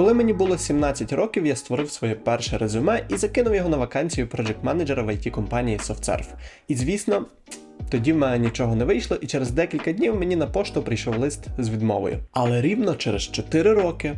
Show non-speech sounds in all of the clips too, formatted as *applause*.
Коли мені було 17 років, я створив своє перше резюме і закинув його на вакансію проджект менеджера в IT компанії SoftServe. І звісно, тоді в мене нічого не вийшло, і через декілька днів мені на пошту прийшов лист з відмовою. Але рівно через 4 роки,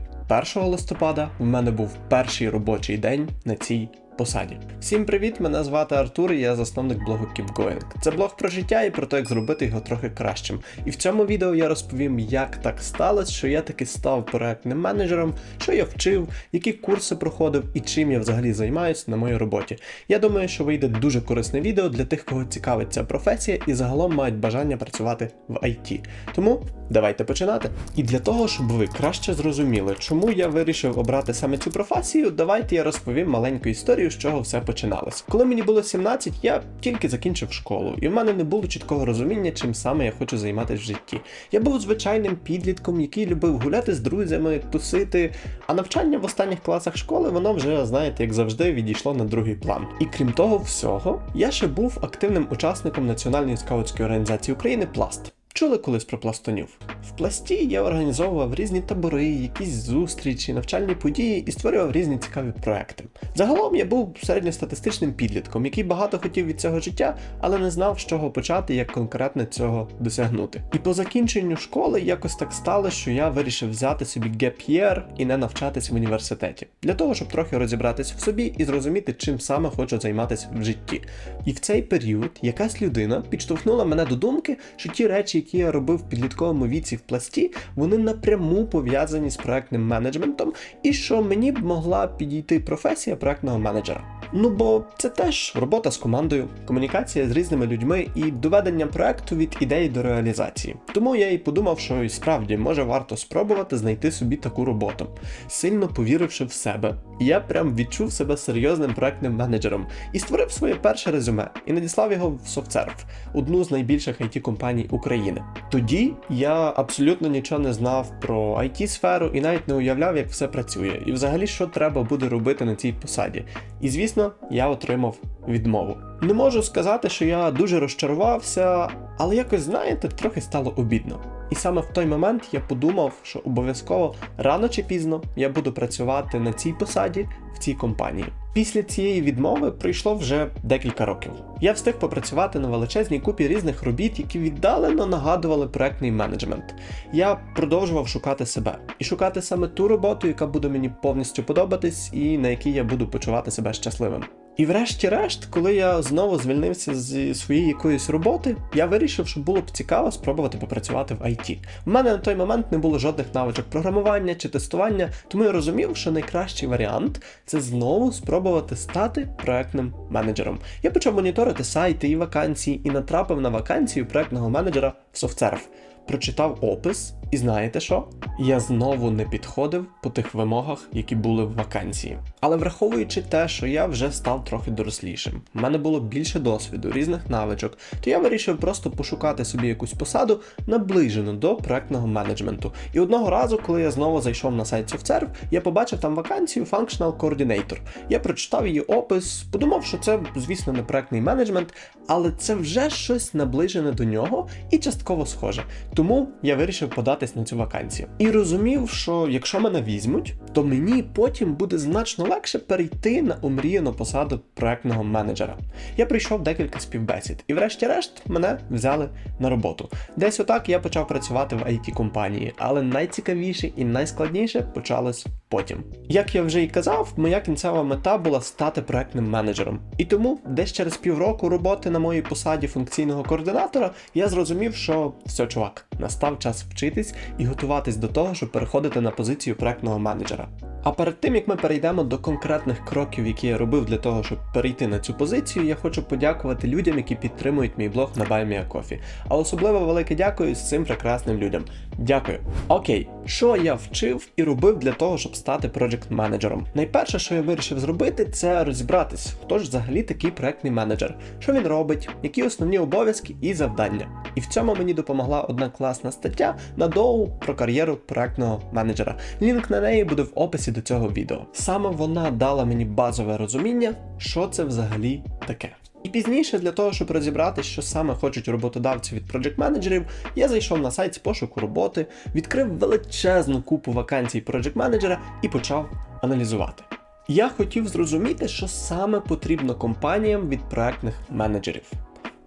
1 листопада, в мене був перший робочий день на цій посаді. Всім привіт! Мене звати Артур, і я засновник блогу KeepGoing. Це блог про життя і про те, як зробити його трохи кращим. І в цьому відео я розповім, як так сталося, що я таки став проектним менеджером, що я вчив, які курси проходив і чим я взагалі займаюся на моїй роботі. Я думаю, що вийде дуже корисне відео для тих, кого цікавить ця професія і загалом мають бажання працювати в IT. Тому давайте починати. І для того, щоб ви краще зрозуміли, чому я вирішив обрати саме цю професію, давайте я розповім маленьку історію, з чого все починалось. Коли мені було 17, я тільки закінчив школу, і в мене не було чіткого розуміння, чим саме я хочу займатися в житті. Я був звичайним підлітком, який любив гуляти з друзями, тусити. А навчання в останніх класах школи, воно вже, знаєте, як завжди, відійшло на другий план. І крім того всього, я ще був активним учасником Національної скаутської організації України Пласт. Чули колись про пластунів? В пласті я організовував різні табори, якісь зустрічі, навчальні події і створював різні цікаві проекти. Загалом я був середньостатистичним підлітком, який багато хотів від цього життя, але не знав, з чого почати, як конкретно цього досягнути. І по закінченню школи якось так стало, що я вирішив взяти собі year і не навчатись в університеті, для того, щоб трохи розібратись в собі і зрозуміти, чим саме хочу займатися в житті. І в цей період якась людина підштовхнула мене до думки, що ті речі, які я робив в підлітковому віці в пласті, вони напряму пов'язані з проектним менеджментом, і що мені б могла підійти професія проектного менеджера. Ну бо це теж робота з командою, комунікація з різними людьми і доведення проекту від ідеї до реалізації. Тому я і подумав, що і справді може варто спробувати знайти собі таку роботу. Сильно повіривши в себе, я прям відчув себе серйозним проектним менеджером і створив своє перше резюме і надіслав його в SoftServe, одну з найбільших it компаній України. Тоді я абсолютно нічого не знав про it сферу і навіть не уявляв, як все працює, і взагалі що треба буде робити на цій посаді. І звісно, я отримав відмову. Не можу сказати, що я дуже розчарувався, але якось, знаєте, трохи стало обідно. І саме в той момент я подумав, що обов'язково рано чи пізно я буду працювати на цій посаді в цій компанії. Після цієї відмови пройшло вже декілька років. Я встиг попрацювати на величезній купі різних робіт, які віддалено нагадували проектний менеджмент. Я продовжував шукати себе і шукати саме ту роботу, яка буде мені повністю подобатись, і на якій я буду почувати себе щасливим. І врешті-решт, коли я знову звільнився зі своєї якоїсь роботи, я вирішив, що було б цікаво спробувати попрацювати в IT. У мене на той момент не було жодних навичок програмування чи тестування, тому я розумів, що найкращий варіант це знову спробувати стати проектним менеджером. Я почав моніторити сайти і вакансії і натрапив на вакансію проектного менеджера в SoftServe. Прочитав опис, і знаєте що? Я знову не підходив по тих вимогах, які були в вакансії. Але враховуючи те, що я вже став трохи дорослішим, в мене було більше досвіду, різних навичок, то я вирішив просто пошукати собі якусь посаду, наближену до проектного менеджменту. І одного разу, коли я знову зайшов на сайт SoftServe, я побачив там вакансію Functional Coordinator. Я прочитав її опис, подумав, що це, звісно, не проектний менеджмент, але це вже щось наближене до нього і частково схоже. Тому я вирішив податись на цю вакансію. І розумів, що якщо мене візьмуть, то мені потім буде значно легше перейти на омріяну посаду проектного менеджера. Я прийшов декілька співбесід, і врешті-решт мене взяли на роботу. Десь отак я почав працювати в it компанії, але найцікавіше і найскладніше почалось потім. Як я вже і казав, моя кінцева мета була стати проектним менеджером. І тому десь через півроку роботи на моїй посаді функційного координатора я зрозумів, що все, чувак, настав час вчитись і готуватись до того, щоб переходити на позицію проектного менеджера. А перед тим як ми перейдемо до конкретних кроків, які я робив для того, щоб перейти на цю позицію, я хочу подякувати людям, які підтримують мій блог на BuyMeACoffee. А особливо велике дякую цим прекрасним людям. Дякую. Окей, що я вчив і робив для того, щоб стати проджект менеджером? Найперше, що я вирішив зробити, це розібратись, хто ж взагалі такий проектний менеджер, що він робить, які основні обов'язки і завдання. І в цьому мені допомогла одна класна стаття на доу про кар'єру проектного менеджера. Лінк на неї буде в описі до цього відео. Саме вона дала мені базове розуміння, що це взагалі таке. І пізніше, для того, щоб розібрати, що саме хочуть роботодавці від проджект менеджерів, я зайшов на сайт з пошуку роботи, відкрив величезну купу вакансій проджект менеджера і почав аналізувати. Я хотів зрозуміти, що саме потрібно компаніям від проектних менеджерів.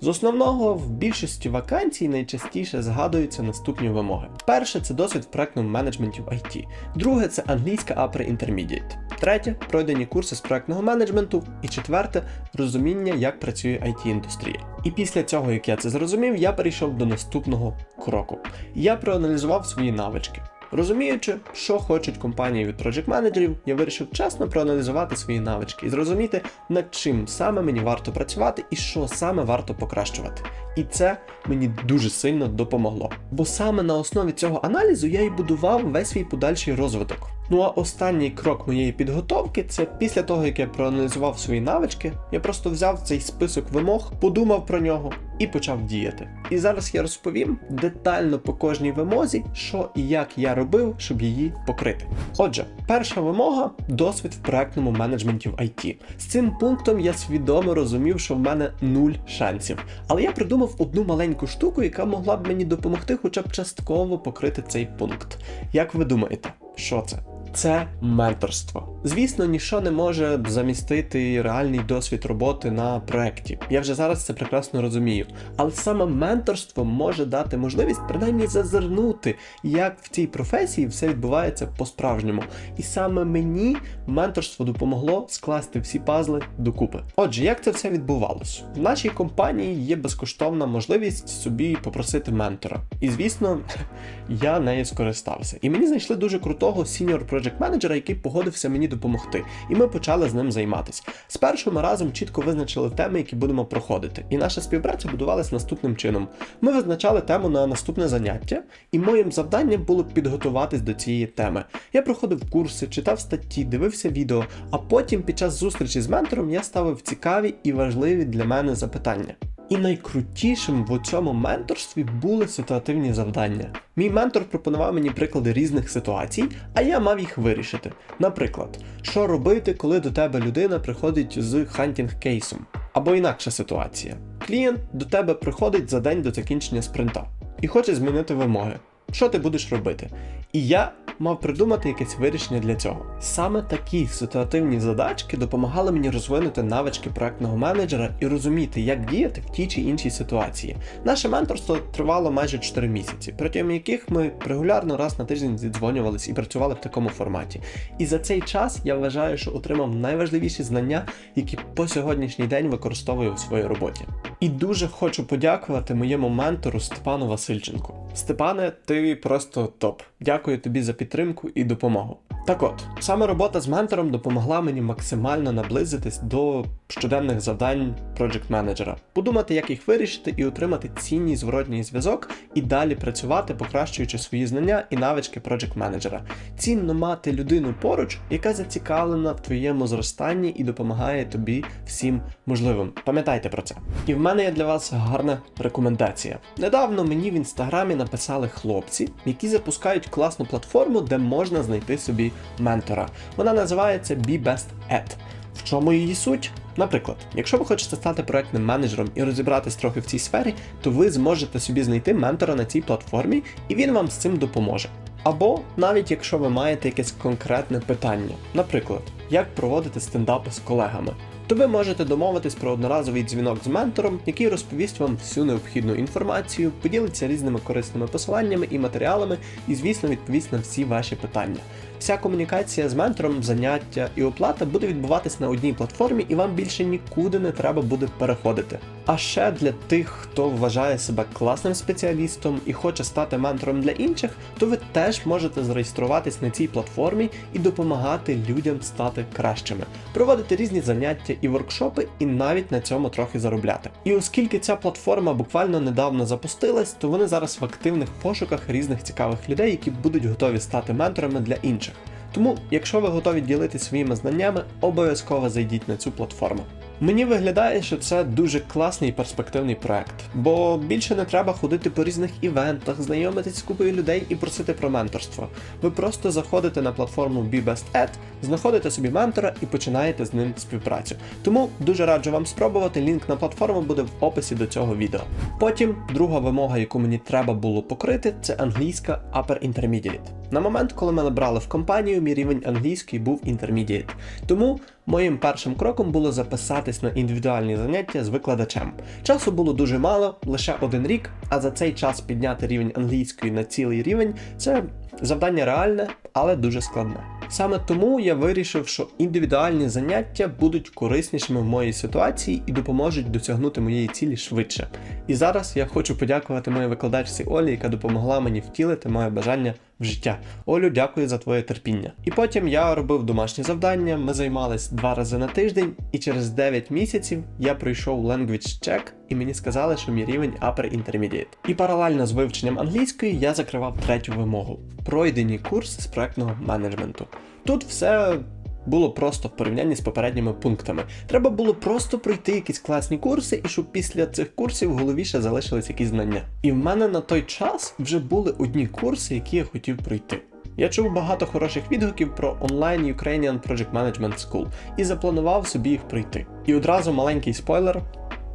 З основного в більшості вакансій найчастіше згадуються наступні вимоги. Перше це досвід в проектному менеджменті в IT. Друге це англійська Upper Intermediate. Третє пройдені курси з проектного менеджменту. І четверте розуміння, як працює it індустрія. І після цього, як я це зрозумів, я перейшов до наступного кроку. Я проаналізував свої навички. Розуміючи, що хочуть компанії від Project менеджерів, я вирішив чесно проаналізувати свої навички і зрозуміти, над чим саме мені варто працювати і що саме варто покращувати. І це мені дуже сильно допомогло. Бо саме на основі цього аналізу я і будував весь свій подальший розвиток. Ну а останній крок моєї підготовки це після того, як я проаналізував свої навички, я просто взяв цей список вимог, подумав про нього і почав діяти. І зараз я розповім детально по кожній вимозі, що і як я робив, щоб її покрити. Отже, перша вимога досвід в проектному менеджменті в IT. З цим пунктом я свідомо розумів, що в мене нуль шансів. Але я придумав одну маленьку штуку, яка могла б мені допомогти хоча б частково покрити цей пункт. Як ви думаєте, що це? Це менторство. Звісно, ніщо не може замістити реальний досвід роботи на проєкті. Я вже зараз це прекрасно розумію. Але саме менторство може дати можливість принаймні зазирнути, як в цій професії все відбувається по-справжньому. І саме мені менторство допомогло скласти всі пазли докупи. Отже, як це все відбувалось? В нашій компанії є безкоштовна можливість собі попросити ментора. І звісно, *laughs* я нею скористався. І мені знайшли дуже крутого сіньор проджект менеджера, який погодився мені допомогти. І ми почали з ним займатися. Спершу ми разом чітко визначили теми, які будемо проходити. І наша співпраця будувалась наступним чином. Ми визначали тему на наступне заняття, і моїм завданням було підготуватись до цієї теми. Я проходив курси, читав статті, дивився відео, а потім під час зустрічі з ментором я ставив цікаві і важливі для мене запитання. І найкрутішим в цьому менторстві були ситуативні завдання. Мій ментор пропонував мені приклади різних ситуацій, а я мав їх вирішити. Наприклад, що робити, коли до тебе людина приходить з хантінг кейсом, або інакша ситуація. Клієнт до тебе приходить за день до закінчення спринта і хоче змінити вимоги. Що ти будеш робити? І я мав придумати якесь вирішення для цього. Саме такі ситуативні задачки допомагали мені розвинути навички проектного менеджера і розуміти, як діяти в тій чи іншій ситуації. Наше менторство тривало майже 4 місяці, протягом яких ми регулярно раз на тиждень зідзвонювались і працювали в такому форматі. І за цей час я вважаю, що отримав найважливіші знання, які по сьогоднішній день використовую у своїй роботі. І дуже хочу подякувати моєму ментору Степану Васильченку. Степане, ти просто топ. Дякую тобі за підтримку і допомогу. Так от, саме робота з ментором допомогла мені максимально наблизитись до щоденних завдань проджект менеджера, подумати, як їх вирішити, і отримати цінний зворотній зв'язок, і далі працювати, покращуючи свої знання і навички проджект менеджера. Цінно мати людину поруч, яка зацікавлена в твоєму зростанні і допомагає тобі всім можливим. Пам'ятайте про це. І в мене є для вас гарна рекомендація. Недавно мені в інстаграмі написали хлопці, які запускають класну платформу, де можна знайти собі ментора. Вона називається Be Best At. В чому її суть? Наприклад, якщо ви хочете стати проектним менеджером і розібратись трохи в цій сфері, то ви зможете собі знайти ментора на цій платформі, і він вам з цим допоможе. Або навіть якщо ви маєте якесь конкретне питання, наприклад, як проводити стендапи з колегами, то ви можете домовитись про одноразовий дзвінок з ментором, який розповість вам всю необхідну інформацію, поділиться різними корисними посиланнями і матеріалами, і, звісно, відповість на всі ваші питання. Вся комунікація з ментором, заняття і оплата буде відбуватись на одній платформі, і вам більше нікуди не треба буде переходити. А ще для тих, хто вважає себе класним спеціалістом і хоче стати ментором для інших, то ви теж можете зареєструватись на цій платформі і допомагати людям стати кращими, проводити різні заняття і воркшопи, і навіть на цьому трохи заробляти. І оскільки ця платформа буквально недавно запустилась, то вони зараз в активних пошуках різних цікавих людей, які будуть готові стати менторами для інших. Тому, якщо ви готові ділитися своїми знаннями, обов'язково зайдіть на цю платформу. Мені виглядає, що це дуже класний і перспективний проект, бо більше не треба ходити по різних івентах, знайомитись з купою людей і просити про менторство. Ви просто заходите на платформу BeBestEd, знаходите собі ментора і починаєте з ним співпрацю. Тому дуже раджу вам спробувати. Лінк на платформу буде в описі до цього відео. Потім друга вимога, яку мені треба було покрити, це англійська Upper Intermediate. На момент, коли мене брали в компанію, мій рівень англійської був Intermediate. Тому моїм першим кроком було записатись на індивідуальні заняття з викладачем. Часу було дуже мало, лише один рік, а за цей час підняти рівень англійської на цілий рівень це завдання реальне, але дуже складне. Саме тому я вирішив, що індивідуальні заняття будуть кориснішими в моїй ситуації і допоможуть досягнути моєї цілі швидше. І зараз я хочу подякувати моїй викладачці Олі, яка допомогла мені втілити моє бажання в життя. Олю, дякую за твоє терпіння. І потім я робив домашні завдання, ми займались два рази на тиждень, і через 9 місяців я пройшов language check, і мені сказали, що мій рівень Upper Intermediate. І паралельно з вивченням англійської я закривав третю вимогу пройдені курс з проектного менеджменту. Тут все було просто в порівнянні з попередніми пунктами. Треба було просто пройти якісь класні курси, і щоб після цих курсів в голові ще залишились якісь знання. І в мене на той час вже були одні курси, які я хотів пройти. Я чув багато хороших відгуків про онлайн Ukrainian Project Management School і запланував собі їх пройти. І одразу маленький спойлер.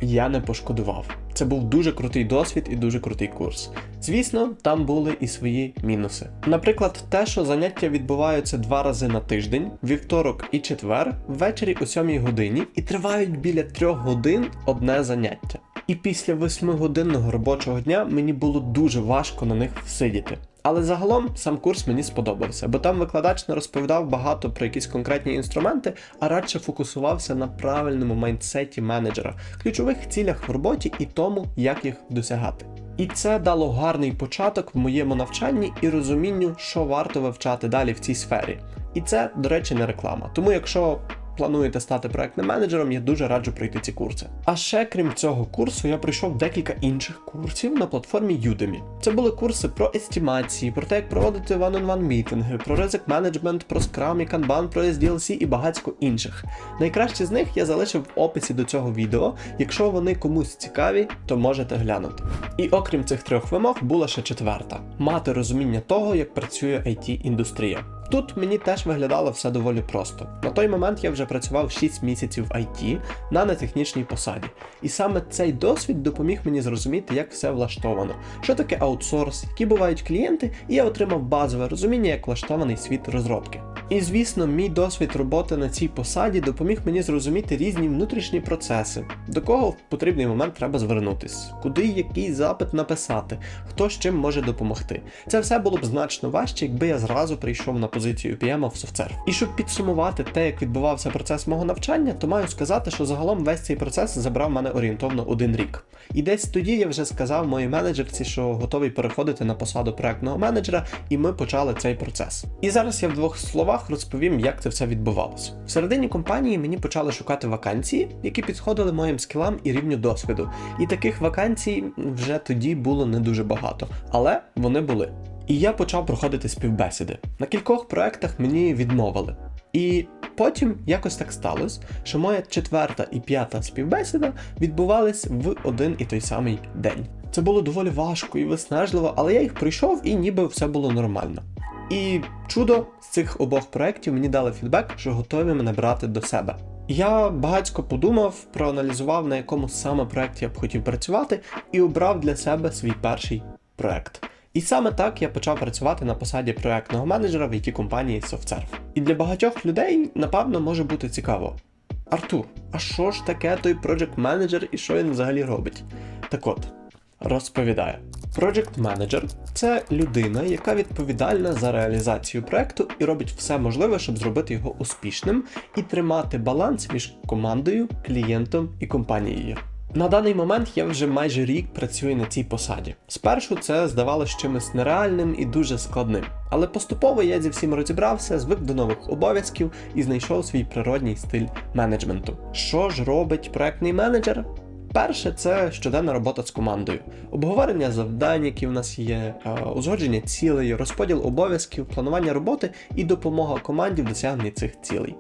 Я не пошкодував. Це був дуже крутий досвід і дуже крутий курс. Звісно, там були і свої мінуси. Наприклад, те, що заняття відбуваються два рази на тиждень, вівторок і четвер, ввечері о 7 годині, і тривають біля трьох годин одне заняття. І після восьмигодинного робочого дня мені було дуже важко на них всидіти. Але загалом сам курс мені сподобався, бо там викладач не розповідав багато про якісь конкретні інструменти, а радше фокусувався на правильному майндсеті менеджера, ключових цілях в роботі і тому, як їх досягати. І це дало гарний початок в моєму навчанні і розумінню, що варто вивчати далі в цій сфері. І це, до речі, не реклама. Тому якщо плануєте стати проектним менеджером, я дуже раджу пройти ці курси. А ще крім цього курсу, я пройшов декілька інших курсів на платформі Udemy. Це були курси про естімації, про те, як проводити one-on-one мітинги, про ризик менеджмент, про Scrum і Kanban, про SDLC і багатько інших. Найкращі з них я залишив в описі до цього відео. Якщо вони комусь цікаві, то можете глянути. І окрім цих трьох вимог, була ще четверта: мати розуміння того, як працює it індустрія Тут мені теж виглядало все доволі просто. На той момент я вже працював 6 місяців в IT на нетехнічній посаді. І саме цей досвід допоміг мені зрозуміти, як все влаштовано, що таке аутсорс, які бувають клієнти, і я отримав базове розуміння, як влаштований світ розробки. І звісно, мій досвід роботи на цій посаді допоміг мені зрозуміти різні внутрішні процеси, до кого в потрібний момент треба звернутись, куди який запит написати, хто з чим може допомогти. Це все було б значно важче, якби я зразу прийшов на позицію PM в SoftServe. І щоб підсумувати те, як відбувався процес мого навчання, то маю сказати, що загалом весь цей процес забрав мене орієнтовно один рік. І десь тоді я вже сказав моїй менеджерці, що готовий переходити на посаду проектного менеджера, і ми почали цей процес. І зараз я в двох словах розповім, як це все відбувалося. В середині компанії мені почали шукати вакансії, які підходили моїм скілам і рівню досвіду. І таких вакансій вже тоді було не дуже багато, але вони були. І я почав проходити співбесіди. На кількох проектах мені відмовили. І потім якось так сталося, що моя четверта і п'ята співбесіда відбувались в один і той самий день. Це було доволі важко і виснажливо, але я їх пройшов і ніби все було нормально. І чудо з цих обох проєктів мені дали фідбек, що готові мене брати до себе. Я багатько подумав, проаналізував, на якому саме проєкті я б хотів працювати, і обрав для себе свій перший проєкт. І саме так я почав працювати на посаді проектного менеджера в it компанії SoftServe. І для багатьох людей, напевно, може бути цікаво. Артур, а що ж таке той Project Manager і що він взагалі робить? Так от, розповідаю. Project Manager – це людина, яка відповідальна за реалізацію проекту і робить все можливе, щоб зробити його успішним і тримати баланс між командою, клієнтом і компанією. На даний момент я вже майже рік працюю на цій посаді. Спершу це здавалося чимось нереальним і дуже складним, але поступово я зі всім розібрався, звик до нових обов'язків і знайшов свій природній стиль менеджменту. Що ж робить проектний менеджер? Перше, це щоденна робота з командою, обговорення завдань, які в нас є, е, узгодження цілей, розподіл обов'язків, планування роботи і допомога команді в досягненні цих цілей.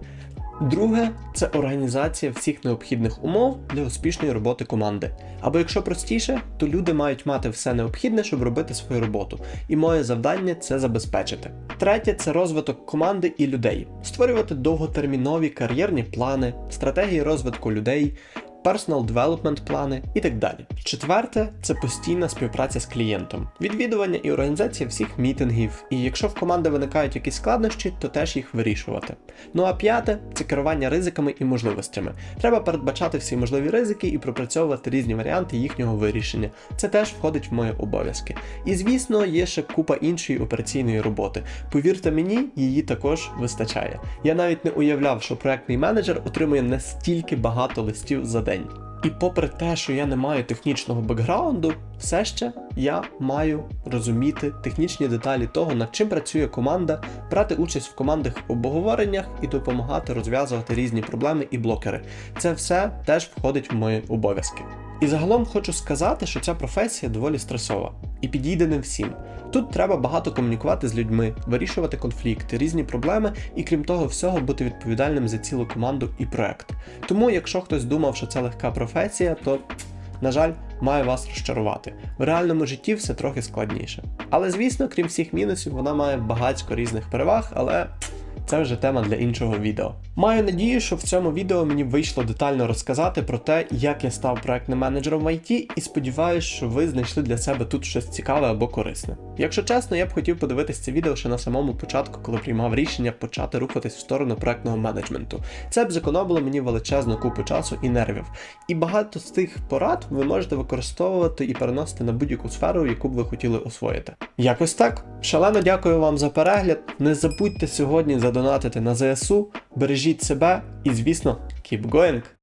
Друге це організація всіх необхідних умов для успішної роботи команди. Або якщо простіше, то люди мають мати все необхідне, щоб робити свою роботу, і моє завдання це забезпечити. Третє це розвиток команди і людей, створювати довготермінові кар'єрні плани, стратегії розвитку людей. Personal development плани і так далі. Четверте це постійна співпраця з клієнтом, відвідування і організація всіх мітингів. І якщо в команди виникають якісь складнощі, то теж їх вирішувати. Ну а п'яте це керування ризиками і можливостями. Треба передбачати всі можливі ризики і пропрацьовувати різні варіанти їхнього вирішення. Це теж входить в мої обов'язки. І звісно, є ще купа іншої операційної роботи. Повірте мені, її також вистачає. Я навіть не уявляв, що проектний менеджер отримує настільки багато листів за день. І попри те, що я не маю технічного бекграунду, все ще я маю розуміти технічні деталі того, над чим працює команда, брати участь в командних обговореннях і допомагати розв'язувати різні проблеми і блокери. Це все теж входить в мої обов'язки. І загалом хочу сказати, що ця професія доволі стресова і підійде не всім. Тут треба багато комунікувати з людьми, вирішувати конфлікти, різні проблеми і крім того всього бути відповідальним за цілу команду і проект. Тому, якщо хтось думав, що це легка професія, то на жаль, маю вас розчарувати. В реальному житті все трохи складніше. Але звісно, крім всіх мінусів, вона має багатько різних переваг, але це вже тема для іншого відео. Маю надію, що в цьому відео мені вийшло детально розказати про те, як я став проектним менеджером в IT, і сподіваюся, що ви знайшли для себе тут щось цікаве або корисне. Якщо чесно, я б хотів подивитись це відео ще на самому початку, коли приймав рішення почати рухатись в сторону проектного менеджменту. Це б зекономило мені величезну купу часу і нервів. І багато з тих порад ви можете використовувати і переносити на будь-яку сферу, яку б ви хотіли освоїти. Якось так. Шалено дякую вам за перегляд. Не забудьте сьогодні задонатити на ЗСУ, бережіть себе і, звісно, keep going!